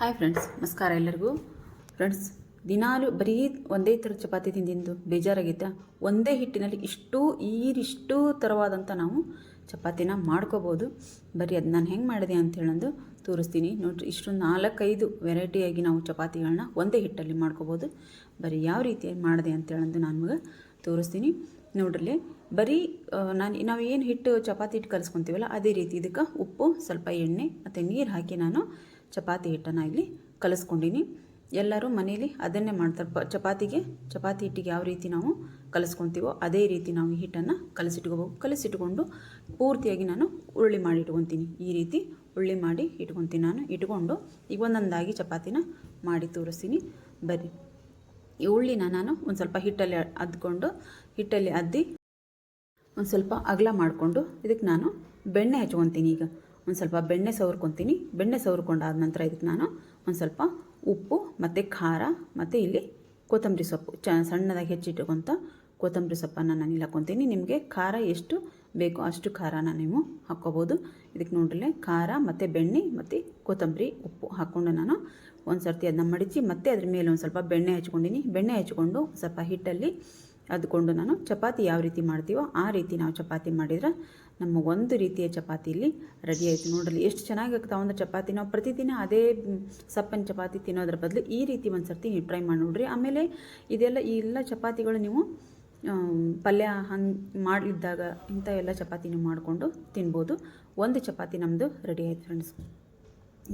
Hi friends ನಮಸ್ಕಾರ ಎಲ್ಲರಿಗೂ. Friends ದಿನಾಲು ಬರೀ ಒಂದೇ ಥರ ಚಪಾತಿ ತಿಂದಿಂದು ಬೇಜಾರಾಗಿದ್ದ ಒಂದೇ ಹಿಟ್ಟಿನಲ್ಲಿ ಇಷ್ಟು ಈರಿಷ್ಟು ಥರವಾದಂಥ ನಾವು ಚಪಾತಿನ ಮಾಡ್ಕೋಬೋದು. ಬರೀ ಅದು ನಾನು ಹೆಂಗೆ ಮಾಡಿದೆ ಅಂತ ಹೇಳಂದು ತೋರಿಸ್ತೀನಿ. ನೋಡಿರಿ, ಇಷ್ಟು ನಾಲ್ಕೈದು ವೆರೈಟಿಯಾಗಿ ನಾವು ಚಪಾತಿಗಳನ್ನ ಒಂದೇ ಹಿಟ್ಟಲ್ಲಿ ಮಾಡ್ಕೋಬೋದು. ಬರೀ ಯಾವ ರೀತಿಯಾಗಿ ಮಾಡಿದೆ ಅಂತ ಹೇಳಂದು ನಾನು ನಿಮಗೆ ತೋರಿಸ್ತೀನಿ. ನೋಡ್ರಲ್ಲಿ, ಬರೀ ನಾನು ನಾವು ಏನು ಹಿಟ್ಟು ಚಪಾತಿ ಹಿಟ್ಟು ಕಲಿಸ್ಕೊತೀವಲ್ಲ, ಅದೇ ರೀತಿ ಇದಕ್ಕೆ ಉಪ್ಪು, ಸ್ವಲ್ಪ ಎಣ್ಣೆ ಮತ್ತು ನೀರು ಹಾಕಿ ನಾನು ಚಪಾತಿ ಹಿಟ್ಟನ್ನು ಇಲ್ಲಿ ಕಲಿಸ್ಕೊಂಡಿನಿ. ಎಲ್ಲರೂ ಮನೇಲಿ ಅದನ್ನೇ ಮಾಡ್ತಾರೆ. ಚಪಾತಿಗೆ, ಚಪಾತಿ ಹಿಟ್ಟಿಗೆ ಯಾವ ರೀತಿ ನಾವು ಕಲಿಸ್ಕೊತೀವೋ ಅದೇ ರೀತಿ ನಾವು ಹಿಟ್ಟನ್ನು ಕಲಸಿಟ್ಕೋಬೇಕು ಕಲಸಿಟ್ಕೊಂಡು ಪೂರ್ತಿಯಾಗಿ ನಾನು ಉರುಳಿ ಮಾಡಿ ಇಟ್ಕೊತೀನಿ. ಈ ರೀತಿ ಉರುಳಿ ಮಾಡಿ ಇಟ್ಕೊತೀನಿ ನಾನು. ಇಟ್ಕೊಂಡು ಈಗ ಒಂದೊಂದಾಗಿ ಚಪಾತಿನ ಮಾಡಿ ತೋರಿಸ್ತೀನಿ. ಬರ್ರಿ ಈ ಉಳ್ಳಿನ ನಾನು ಒಂದು ಸ್ವಲ್ಪ ಹಿಟ್ಟಲ್ಲಿ ಅದ್ಕೊಂಡು, ಹಿಟ್ಟಲ್ಲಿ ಅದ್ದಿ ಒಂದು ಸ್ವಲ್ಪ ಅಗಲ ಮಾಡಿಕೊಂಡು ಇದಕ್ಕೆ ನಾನು ಬೆಣ್ಣೆ ಹಚ್ಕೊತೀನಿ ಈಗ. ಒಂದು ಸ್ವಲ್ಪ ಬೆಣ್ಣೆ ಸವರ್ಕೊತೀನಿ. ಬೆಣ್ಣೆ ಸವರ್ಕೊಂಡಾದ ನಂತರ ಇದಕ್ಕೆ ನಾನು ಒಂದು ಸ್ವಲ್ಪ ಉಪ್ಪು, ಮತ್ತು ಖಾರ, ಮತ್ತು ಇಲ್ಲಿ ಕೊತ್ತಂಬರಿ ಸೊಪ್ಪು. ಚ, ಸಣ್ಣದಾಗಿ ಹೆಚ್ಚಿಟ್ಕೊಂತ ಕೊತ್ತಂಬರಿ ಸೊಪ್ಪನ್ನು ನಾನು ಇಲ್ಲಿ ಹಾಕ್ಕೊತೀನಿ ನಿಮಗೆ ಖಾರ ಎಷ್ಟು ಬೇಕೋ ಅಷ್ಟು ಖಾರನ ನೀವು ಹಾಕ್ಕೋಬೋದು. ಇದಕ್ಕೆ ನೋಡ್ರಲ್ಲೇ ಖಾರ, ಮತ್ತು ಬೆಣ್ಣೆ, ಮತ್ತು ಕೊತ್ತಂಬರಿ ಉಪ್ಪು ಹಾಕ್ಕೊಂಡು ನಾನು. ಒಂದು ಸರ್ತಿ ಅದನ್ನ ಮಡಚಿ, ಮತ್ತೆ ಅದ್ರ ಮೇಲೆ ಒಂದು ಸ್ವಲ್ಪ ಬೆಣ್ಣೆ ಹಚ್ಕೊಂಡಿನಿ ಬೆಣ್ಣೆ ಹಚ್ಕೊಂಡು ಸ್ವಲ್ಪ ಹಿಟ್ಟಲ್ಲಿ ಅದ್ಕೊಂಡು ನಾನು ಚಪಾತಿ ಯಾವ ರೀತಿ ಮಾಡ್ತೀವೋ ಆ ರೀತಿ ನಾವು ಚಪಾತಿ ಮಾಡಿದ್ರೆ ಒಂದು ರೀತಿಯ ಚಪಾತಿ ಇಲ್ಲಿ ರೆಡಿ ಆಯಿತು ನೋಡಲಿ ಎಷ್ಟು ಚೆನ್ನಾಗಿ ಆಗ್ತಾವೆ ಒಂದು ಚಪಾತಿ. ನಾವು ಪ್ರತಿದಿನ ಅದೇ ಸಪ್ಪನ ಚಪಾತಿ ತಿನ್ನೋದ್ರ ಬದಲು ಈ ರೀತಿ ಒಂದು ಸರ್ತಿ ನೀವು ಟ್ರೈ ಮಾಡಿ ನೋಡ್ರಿ. ಆಮೇಲೆ ಇದೆಲ್ಲ ಈ ಎಲ್ಲ ಚಪಾತಿಗಳು ನೀವು ಪಲ್ಯ ಹಂಗೆ ಮಾಡಿದ್ದಾಗ ಇಂಥ ಎಲ್ಲ ಚಪಾತಿ ನೀವು ಮಾಡಿಕೊಂಡು ತಿನ್ಬೋದು. ಒಂದು ಚಪಾತಿ ನಮ್ಮದು ರೆಡಿ ಆಯ್ತು ಫ್ರೆಂಡ್ಸ್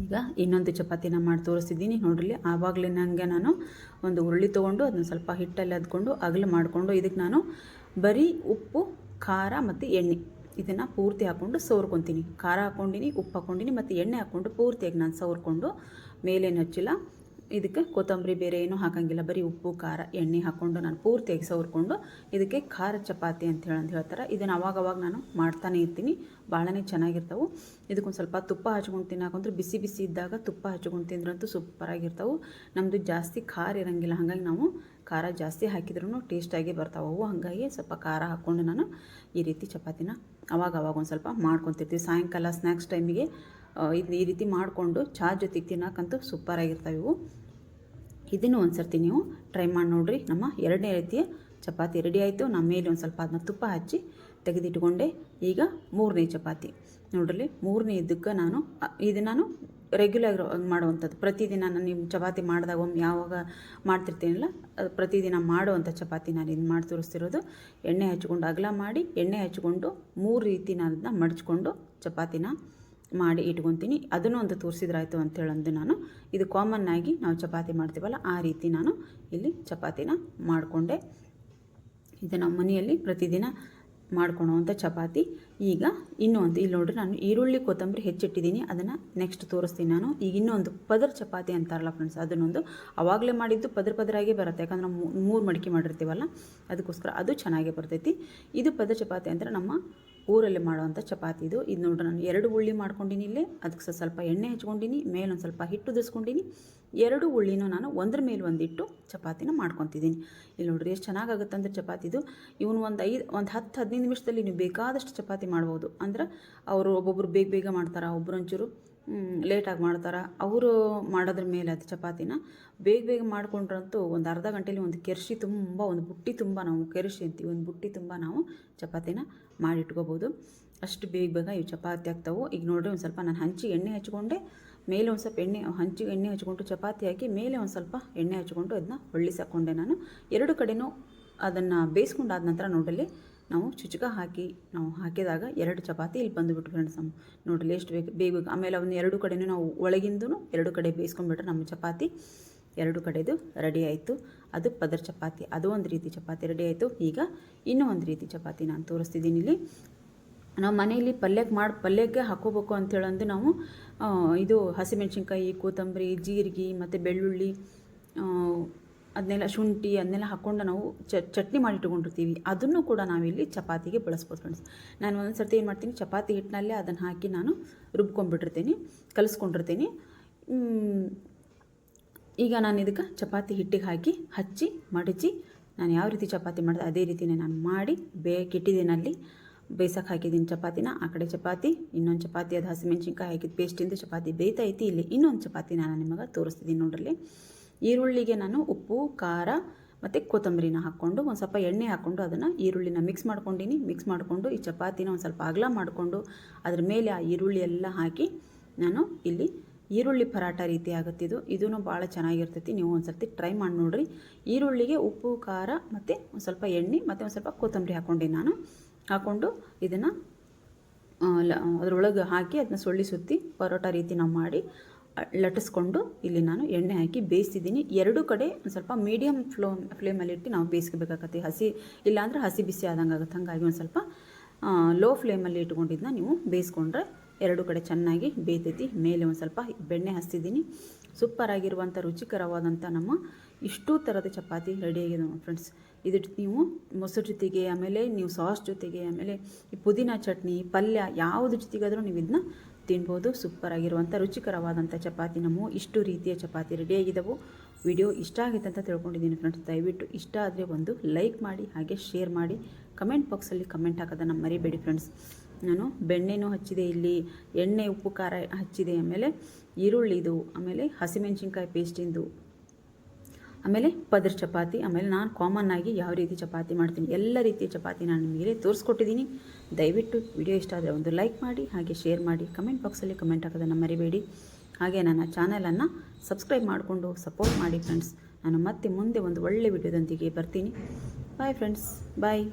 ಈಗ ಇನ್ನೊಂದು ಚಪಾತಿನ ಮಾಡಿ ತೋರಿಸ್ತಿದ್ದೀನಿ ನೋಡ್ರಿ, ಆವಾಗಲೇ ನನಗೆ ನಾನು ಒಂದು ಉರುಳಿ ತೊಗೊಂಡು ಅದನ್ನ ಸ್ವಲ್ಪ ಹಿಟ್ಟಲ್ಲಿ ಅದ್ಕೊಂಡು ಅಗಲು ಮಾಡಿಕೊಂಡು ಇದಕ್ಕೆ ನಾನು ಬರೀ ಉಪ್ಪು, ಖಾರ ಮತ್ತು ಎಣ್ಣೆ. ಇದನ್ನು ಪೂರ್ತಿ ಹಾಕ್ಕೊಂಡು ಸೋರ್ಕೊತೀನಿ. ಖಾರ ಹಾಕ್ಕೊಂಡಿನಿ ಉಪ್ಪು ಹಾಕ್ಕೊಂಡಿನಿ ಮತ್ತು ಎಣ್ಣೆ ಹಾಕ್ಕೊಂಡು ಪೂರ್ತಿಯಾಗಿ ನಾನು ಸವರ್ಕೊಂಡು ಮೇಲೇನು ಹಚ್ಚಿಲ್ಲ ಇದಕ್ಕೆ ಕೊತ್ತಂಬರಿ ಬೇರೆ ಏನೂ ಹಾಕಂಗಿಲ್ಲ. ಬರೀ ಉಪ್ಪು, ಖಾರ, ಎಣ್ಣೆ ಹಾಕ್ಕೊಂಡು ನಾನು ಪೂರ್ತಿಯಾಗಿ ಸವರ್ಕೊಂಡು ಇದಕ್ಕೆ ಖಾರ ಚಪಾತಿ ಅಂತ ಹೇಳಿ ಅಂತ ಹೇಳ್ತಾರೆ. ಇದನ್ನು ಅವಾಗ ಅವಾಗ ನಾನು ಮಾಡ್ತಾನೆ ಇರ್ತೀನಿ. ಭಾಳನೇ ಚೆನ್ನಾಗಿರ್ತವೆ. ಇದಕ್ಕೊಂದು ಸ್ವಲ್ಪ ತುಪ್ಪ ಹಚ್ಕೊಂಡು ತಿನ್ನಾಕಂದ್ರೆ ಬಿಸಿ ಬಿಸಿ ಇದ್ದಾಗ ತುಪ್ಪ ಹಚ್ಕೊಂಡು ತಿಂದ್ರಂತೂ ಸೂಪರಾಗಿರ್ತವೆ ನಮ್ಮದು ಜಾಸ್ತಿ ಖಾರ ಇರಂಗಿಲ್ಲ. ಹಾಗಾಗಿ ನಾವು ಖಾರ ಜಾಸ್ತಿ ಹಾಕಿದ್ರೂ ಟೇಸ್ಟಾಗಿ ಬರ್ತಾವೆ. ಅವು ಹಾಗಾಗಿ ಸ್ವಲ್ಪ ಖಾರ ಹಾಕ್ಕೊಂಡು ನಾನು ಈ ರೀತಿ ಚಪಾತಿನ ಅವಾಗ ಅವಾಗ ಒಂದು ಸ್ವಲ್ಪ ಮಾಡ್ಕೊತಿರ್ತೀವಿ. ಸಾಯಂಕಾಲ ಸ್ನ್ಯಾಕ್ಸ್ ಟೈಮಿಗೆ ಇದು ಈ ರೀತಿ ಮಾಡಿಕೊಂಡು ಚಹಾ ಜೊತೆಗೆ ತಿನ್ನೋಕ್ಕಂತೂ ಸೂಪರಾಗಿರ್ತವೆ ಇವು. ಇದನ್ನು ಒಂದು ಸರ್ತಿ ನೀವು ಟ್ರೈ ಮಾಡಿ ನೋಡಿರಿ. ನಮ್ಮ ಎರಡನೇ ರೀತಿಯ ಚಪಾತಿ ರೆಡಿ ಆಯಿತು. ನಮ್ಮ ಮೇಲೆ ಒಂದು ಸ್ವಲ್ಪ ಅದನ್ನ ತುಪ್ಪ ಹಚ್ಚಿ ತೆಗೆದಿಟ್ಕೊಂಡೆ. ಈಗ ಮೂರನೇ ಚಪಾತಿ. ನೋಡ್ರಿ ಮೂರನೇ ಇದಕ್ಕೆ ನಾನು ಇದು ನಾನು ರೆಗ್ಯುಲರ್ ಮಾಡುವಂಥದ್ದು. ಪ್ರತಿದಿನ ನಾನು ನಿಮ್ಮ ಚಪಾತಿ ಮಾಡಿದಾಗ ಒಮ್ಮೆ ಯಾವಾಗ ಮಾಡ್ತಿರ್ತೀನಲ್ಲ, ಅದು ಪ್ರತಿದಿನ ಮಾಡುವಂಥ ಚಪಾತಿ ನಾನು ಇದು ಮಾಡಿ ತೋರಿಸ್ತಿರೋದು. ಎಣ್ಣೆ ಹಚ್ಕೊಂಡು ಅಗಲ ಮಾಡಿ ಎಣ್ಣೆ ಹಚ್ಕೊಂಡು ಮೂರು ರೀತಿ ನಾನು ಅದನ್ನ ಮಡಚ್ಕೊಂಡು ಚಪಾತಿನ ಮಾಡಿ ಇಟ್ಕೊತೀನಿ. ಅದನ್ನು ಒಂದು ತೋರಿಸಿದ್ರಾಯ್ತು ಅಂತ ಅಂದು ನಾನು. ಇದು ಕಾಮನ್ ಆಗಿ ನಾವು ಚಪಾತಿ ಮಾಡ್ತೀವಲ್ಲ, ಆ ರೀತಿ ನಾನು ಇಲ್ಲಿ ಚಪಾತಿನ ಮಾಡಿಕೊಂಡೆ. ಇದು ನಮ್ಮ ಮನೆಯಲ್ಲಿ ಪ್ರತಿದಿನ ಮಾಡ್ಕೊಳೋವಂಥ ಚಪಾತಿ. ಈಗ ಇನ್ನೂ ಒಂದು, ಇಲ್ಲಿ ನೋಡ್ರಿ ನಾನು ಈರುಳ್ಳಿ, ಕೊತ್ತಂಬರಿ ಹೆಚ್ಚಿಟ್ಟಿದ್ದೀನಿ. ಅದನ್ನು ನೆಕ್ಸ್ಟ್ ತೋರಿಸ್ತೀನಿ ನಾನು. ಈಗ ಇನ್ನೊಂದು ಪದರ್ ಚಪಾತಿ ಅಂತಾರಲ್ಲ ಫ್ರೆಂಡ್ಸ್ ಅದನ್ನೊಂದು ಅವಾಗಲೇ ಮಾಡಿದ್ದು ಪದ್ರ ಪದರಾಗೆ ಬರುತ್ತೆ. ಯಾಕಂದ್ರೆ ಮೂರು ಮಡಿಕೆ ಮಾಡಿರ್ತೀವಲ್ಲ, ಅದಕ್ಕೋಸ್ಕರ ಅದು ಚೆನ್ನಾಗೇ ಬರ್ತೈತಿ. ಇದು ಪದರ್ ಚಪಾತಿ ಅಂದರೆ ನಮ್ಮ ಊರಲ್ಲಿ ಮಾಡುವಂಥ ಚಪಾತಿ ಇದು. ಇದು ನೋಡ್ರಿ ನಾನು ಎರಡು ಉಳ್ಳಿ ಮಾಡ್ಕೊಂಡಿನಿ ಇಲ್ಲಿ. ಅದಕ್ಕೆ ಸ- ಸ್ವಲ್ಪ ಎಣ್ಣೆ ಹಚ್ಕೊಂಡಿನಿ ಮೇಲೆ ಒಂದು ಸ್ವಲ್ಪ ಹಿಟ್ಟು ಉದಿಸ್ಕೊಂಡಿನಿ ಎರಡು ಉಳ್ಳಿನೂ ನಾನು ಒಂದ್ರ ಮೇಲೆ ಒಂದಿಟ್ಟು ಚಪಾತಿನ ಮಾಡ್ಕೊತಿದ್ದೀನಿ ಇಲ್ಲಿ ನೋಡ್ರಿ ಎಷ್ಟು ಚೆನ್ನಾಗಾಗುತ್ತೆ ಚಪಾತಿ ಚಪಾತಿದು ಇವನು ಒಂದು ಐದು, ಒಂದು ಹತ್ತು ಹದಿನೈದು ನಿಮಿಷದಲ್ಲಿ ನೀವು ಬೇಕಾದಷ್ಟು ಚಪಾತಿ ಮಾಡ್ಬೋದು. ಅಂದ್ರೆ ಅವರು ಒಬ್ಬೊಬ್ರು ಬೇಗ ಬೇಗ ಮಾಡ್ತಾರೆ ಒಬ್ಬರೊಂಚೂರು ಲೇಟಾಗಿ ಮಾಡ್ತಾರೆ. ಅವರು ಮಾಡೋದ್ರ ಮೇಲೆ ಅದು ಚಪಾತಿನ ಬೇಗ ಬೇಗ ಮಾಡಿಕೊಂಡ್ರಂತೂ ಒಂದು ಅರ್ಧ ಗಂಟೆಲಿ ಒಂದು ಕೆರ್ಶಿ ತುಂಬ, ಒಂದು ಬುಟ್ಟಿ ತುಂಬ ನಾವು ಕೆರ್ಶಿ ಅಂತೀವಿ, ಒಂದು ಬುಟ್ಟಿ ತುಂಬ ನಾವು ಚಪಾತಿನ ಮಾಡಿಟ್ಕೋಬೋದು. ಅಷ್ಟು ಬೇಗ ಬೇಗ ಇವು ಚಪಾತಿ ಆಗ್ತಾವೆ. ಈಗ ನೋಡಿರಿ ಒಂದು ಸ್ವಲ್ಪ ನಾನು ಹಂಚಿ ಎಣ್ಣೆ ಹಚ್ಕೊಂಡೆ. ಮೇಲೆ ಒಂದು ಸ್ವಲ್ಪ ಎಣ್ಣೆ, ಹಂಚಿ ಎಣ್ಣೆ ಹಚ್ಕೊಂಡು ಚಪಾತಿ ಹಾಕಿ ಮೇಲೆ ಒಂದು ಸ್ವಲ್ಪ ಎಣ್ಣೆ ಹಚ್ಕೊಂಡು ಅದನ್ನ ಹೊಳ್ಳಿಸಾಕೊಂಡೆ ನಾನು. ಎರಡು ಕಡೆನೂ ಅದನ್ನು ಬೇಯಿಸ್ಕೊಂಡಾದ ನಂತರ ನೋಡಲಿ ನಾವು ಚುಚುಕ ಹಾಕಿ, ನಾವು ಹಾಕಿದಾಗ ಎರಡು ಚಪಾತಿ ಇಲ್ಲಿ ಬಂದುಬಿಟ್ಟು ಫ್ರೆಂಡ್ಸ್ ನಮ್ಮ ನೋಡಿರಿ, ಎಷ್ಟು ಬೇಕು ಬೇಗ ಬೇಗ. ಆಮೇಲೆ ಅವನ್ನ ಎರಡು ಕಡೆಯೂ ನಾವು ಒಳಗಿಂದೂ ಎರಡು ಕಡೆ ಬೇಯಿಸ್ಕೊಂಡ್ಬಿಟ್ರೆ ನಮ್ಮ ಚಪಾತಿ. ಎರಡು ಕಡೆದು ರೆಡಿ ಆಯಿತು. ಅದು ಪದರ್ ಚಪಾತಿ, ಅದು ಒಂದು ರೀತಿ ಚಪಾತಿ ರೆಡಿ ಆಯಿತು. ಈಗ ಇನ್ನೂ ಒಂದು ರೀತಿ ಚಪಾತಿ ನಾನು ತೋರಿಸ್ತಿದ್ದೀನಿ ಇಲ್ಲಿ. ನಾವು ಮನೆಯಲ್ಲಿ ಪಲ್ಯಕ್ಕೆ ಮಾಡಿ ಪಲ್ಯಕ್ಕೆ ಹಾಕೋಬೇಕು ಅಂತೇಳಂದು ನಾವು ಇದು ಹಸಿಮೆಣ್ಸಿನ್ಕಾಯಿ, ಕೊತ್ತಂಬರಿ, ಜೀರಿಗೆ, ಮತ್ತು ಬೆಳ್ಳುಳ್ಳಿ ಅದನ್ನೆಲ್ಲ ಶುಂಠಿ, ಅದನ್ನೆಲ್ಲ ಹಾಕ್ಕೊಂಡು ನಾವು ಚಟ್ನಿ ಮಾಡಿ ಇಟ್ಕೊಂಡಿರ್ತೀವಿ. ಅದನ್ನು ಕೂಡ ನಾವಿಲ್ಲಿ ಚಪಾತಿಗೆ ಬಳಸ್ಬೋದು ಫ್ರೆಂಡ್ಸ್ ನಾನು ಒಂದೊಂದು ಸರ್ತಿ ಏನು ಮಾಡ್ತೀನಿ, ಚಪಾತಿ ಹಿಟ್ಟಿನಲ್ಲೇ ಅದನ್ನು ಹಾಕಿ ನಾನು ರುಬ್ಕೊಂಡ್ಬಿಟ್ಟಿರ್ತೀನಿ, ಕಲಿಸ್ಕೊಂಡಿರ್ತೀನಿ. ಈಗ ನಾನು ಇದಕ್ಕೆ ಚಪಾತಿ ಹಿಟ್ಟಿಗೆ ಹಾಕಿ ಹಚ್ಚಿ, ಮಡಚಿ ನಾನು ಯಾವ ರೀತಿ ಚಪಾತಿ ಮಾಡಿದೆ, ಅದೇ ರೀತಿನೇ ನಾನು ಮಾಡಿ ಬೇಯಕ್ಕಿಟ್ಟಿದ್ದೀನಿ ಅಲ್ಲಿ ಬೇಯ್ಸೋಕೆ ಹಾಕಿದ್ದೀನಿ ಚಪಾತಿನ. ಆ ಕಡೆ ಚಪಾತಿ, ಇನ್ನೊಂದು ಚಪಾತಿ, ಅದು ಹಸಿಮೆಣ್ಸಿನ್ಕಾಯಿ ಹಾಕಿದ ಪೇಸ್ಟಿಂದ ಚಪಾತಿ ಬೇಯ್ತೈತಿ ಇಲ್ಲಿ ಇನ್ನೊಂದು ಚಪಾತಿ ನಾನು ನಿಮಗೆ ತೋರಿಸ್ತಿದ್ದೀನಿ ನೋಡ್ರಲ್ಲಿ. ಈರುಳ್ಳಿಗೆ ನಾನು ಉಪ್ಪು, ಖಾರ ಮತ್ತು ಕೊತ್ತಂಬರಿನ ಹಾಕ್ಕೊಂಡು ಒಂದು ಸ್ವಲ್ಪ ಎಣ್ಣೆ ಹಾಕ್ಕೊಂಡು ಅದನ್ನು ಈರುಳ್ಳಿನ ಮಿಕ್ಸ್ ಮಾಡ್ಕೊಂಡಿನಿ. ಮಿಕ್ಸ್ ಮಾಡಿಕೊಂಡು ಈ ಚಪಾತಿನ ಒಂದು ಸ್ವಲ್ಪ ಅಗಲ ಮಾಡಿಕೊಂಡು ಅದ್ರ ಮೇಲೆ ಆ ಈರುಳ್ಳಿ ಎಲ್ಲ ಹಾಕಿ ನಾನು ಇಲ್ಲಿ ಈರುಳ್ಳಿ ಪರಾಟ ರೀತಿ ಆಗುತ್ತಿದ್ದು ಇದೂ. ಭಾಳ ಚೆನ್ನಾಗಿರ್ತೈತಿ. ನೀವು ಒಂದು ಸರ್ತಿ ಟ್ರೈ ಮಾಡಿ ನೋಡಿರಿ. ಈರುಳ್ಳಿಗೆ ಉಪ್ಪು, ಖಾರ ಮತ್ತು ಒಂದು ಸ್ವಲ್ಪ ಎಣ್ಣೆ ಮತ್ತು ಒಂದು ಸ್ವಲ್ಪ ಕೊತ್ತಂಬರಿ ಹಾಕ್ಕೊಂಡೆ ನಾನು. ಹಾಕ್ಕೊಂಡು ಇದನ್ನು ಅದರೊಳಗೆ ಹಾಕಿ ಅದನ್ನ ಸೊಳ್ಳಿ ಸುತ್ತಿ ಪರೋಟ ರೀತಿ ನಾವು ಮಾಡಿ ಲಟ್ಟಿಸ್ಕೊಂಡು ಇಲ್ಲಿ ನಾನು ಎಣ್ಣೆ ಹಾಕಿ ಬೇಯಿಸ್ತಿದ್ದೀನಿ. ಎರಡು ಕಡೆ ಒಂದು ಸ್ವಲ್ಪ ಮೀಡಿಯಮ್ ಫ್ಲೋ ಫ್ಲೇಮಲ್ಲಿ ಇಟ್ಟು ನಾವು ಬೇಯಿಸ್ಕೋಬೇಕಾಗತ್ತೆ. ಹಸಿ, ಇಲ್ಲಾಂದ್ರೆ ಹಸಿ ಬಿಸಿ ಆದಂಗೆ ಆಗುತ್ತೆ. ಹಾಗಾಗಿ ಒಂದು ಸ್ವಲ್ಪ ಲೋ ಫ್ಲೇಮಲ್ಲಿ ಇಟ್ಕೊಂಡಿದ್ದನ್ನ ನೀವು ಬೇಯಿಸ್ಕೊಂಡ್ರೆ ಎರಡು ಕಡೆ ಚೆನ್ನಾಗಿ ಬೇಯ್ತೈತಿ. ಮೇಲೆ ಒಂದು ಸ್ವಲ್ಪ ಬೆಣ್ಣೆ ಹಚ್ತಿದ್ದೀನಿ. ಸೂಪರ್ ಆಗಿರುವಂಥ ರುಚಿಕರವಾದಂಥ ನಮ್ಮ ಇಷ್ಟು ಥರದ ಚಪಾತಿ ರೆಡಿಯಾಗಿದೆ ನಮ್ಮ ಫ್ರೆಂಡ್ಸ್ ಇದು ನೀವು ಮೊಸರು ಜೊತೆಗೆ, ಆಮೇಲೆ ನೀವು ಸಾಸ್ ಜೊತೆಗೆ, ಆಮೇಲೆ ಈ ಪುದೀನ ಚಟ್ನಿ, ಪಲ್ಯ ಯಾವುದು ಜೊತೆಗಾದರೂ ನೀವು ಇದನ್ನ ತಿನ್ಬೋದು ಸೂಪರ್ ಆಗಿರುವಂಥ ರುಚಿಕರವಾದಂಥ ಚಪಾತಿ. ನಮ್ಮ ಇಷ್ಟು ರೀತಿಯ ಚಪಾತಿ ರೆಡಿಯಾಗಿದ್ದವು ವಿಡಿಯೋ ಇಷ್ಟ ಆಗೈತೆ ಅಂತ ತಿಳ್ಕೊಂಡಿದ್ದೀನಿ ಫ್ರೆಂಡ್ಸ್. ದಯವಿಟ್ಟು ಇಷ್ಟ ಆದರೆ ಒಂದು ಲೈಕ್ ಮಾಡಿ, ಹಾಗೆ ಶೇರ್ ಮಾಡಿ. ಕಮೆಂಟ್ ಬಾಕ್ಸಲ್ಲಿ ಕಮೆಂಟ್ ಹಾಕೋದನ್ನು ಮರಿಬೇಡಿ ಫ್ರೆಂಡ್ಸ್. ನಾನು ಬೆಣ್ಣೆನೂ ಹಚ್ಚಿದೆ, ಇಲ್ಲಿ ಎಣ್ಣೆ, ಉಪ್ಪು, ಖಾರ ಹಚ್ಚಿದೆ, ಆಮೇಲೆ ಈರುಳ್ಳಿದು, ಆಮೇಲೆ ಹಸಿಮೆಣ್ಸಿನ್ಕಾಯಿ ಪೇಸ್ಟಿಂದು ಆಮೇಲೆ ಪದರ್ ಚಪಾತಿ, ಆಮೇಲೆ ನಾನು ಕಾಮನ್ ಆಗಿ ಯಾವ ರೀತಿ ಚಪಾತಿ ಮಾಡ್ತೀನಿ, ಎಲ್ಲ ರೀತಿಯ ಚಪಾತಿ ನಾನು ನಿಮಗೆ ತೋರಿಸ್ಕೊಟ್ಟಿದ್ದೀನಿ ದಯವಿಟ್ಟು ವಿಡಿಯೋ ಇಷ್ಟ ಆದರೆ ಒಂದು ಲೈಕ್ ಮಾಡಿ, ಹಾಗೆ ಶೇರ್ ಮಾಡಿ ಕಮೆಂಟ್ ಬಾಕ್ಸಲ್ಲಿ ಕಮೆಂಟ್ ಹಾಕೋದನ್ನು ಮರಿಬೇಡಿ. ಹಾಗೆ ನನ್ನ ಚಾನಲನ್ನು ಸಬ್ಸ್ಕ್ರೈಬ್ ಮಾಡಿಕೊಂಡು ಸಪೋರ್ಟ್ ಮಾಡಿ ಫ್ರೆಂಡ್ಸ್ ನಾನು ಮತ್ತೆ ಮುಂದೆ ಒಂದು ಒಳ್ಳೆ ವಿಡಿಯೋದೊಂದಿಗೆ ಬರ್ತೀನಿ. Bye friends bye